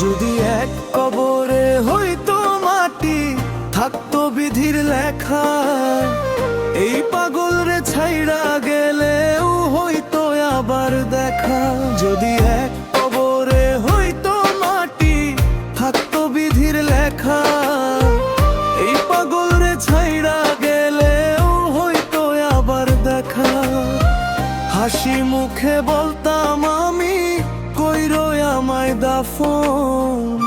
যদি এক কবরে হইতো মাটি, থাকতো বিধির লেখা। এই পাগল রে ছাইড়া গেলেও হইতো আবার দেখা। যদি এক কবরে হইতো মাটি, থাকতো বিধির লেখা। এই পাগল রে ছাইড়া গেলেও হইতো আবার দেখা। হাসি মুখে বলতো mãe da fome.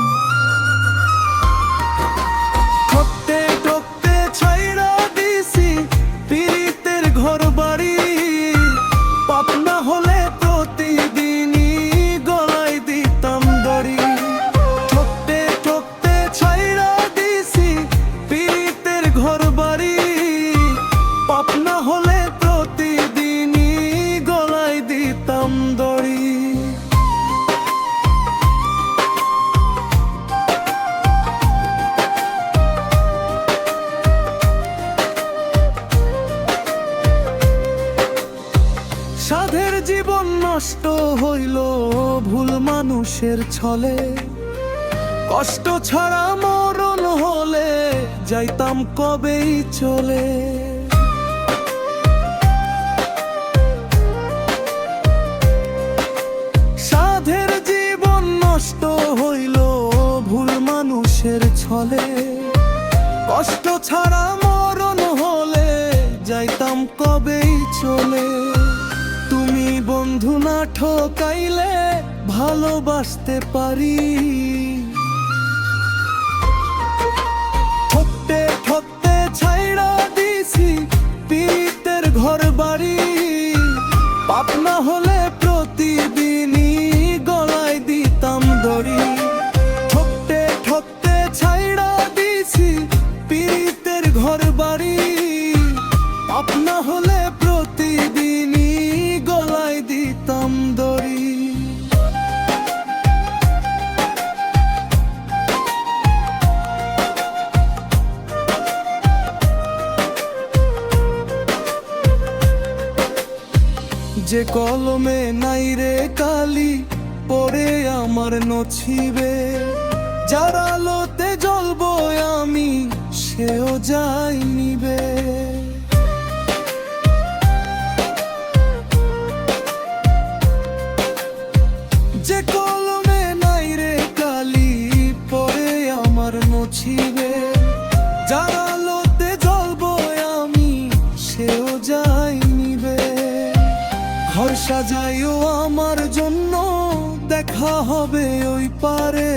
সাধের জীবন নষ্ট হইল ভুল মানুষের ছলে। কষ্ট ছাড়া মরণ হলে যাইতাম কবেই চলে। সাধের জীবন নষ্ট হইল ভুল মানুষের ছলে। কষ্ট ছাড়া মরণ হলে যাইতাম কবেই চলে। ঠকাইলে ভালোবাসতে পারি। ঠকতে ঠকতে ছাইড়া দিছি পিতের ঘর বাড়ি পাপ না হলে যে কলমে নাই রে কালি পরে আমার নছিবে। যার আলোতে জ্বলবো আমি সেও যাই সাজাইও আমার জন্য দেখা হবে ওই পারে।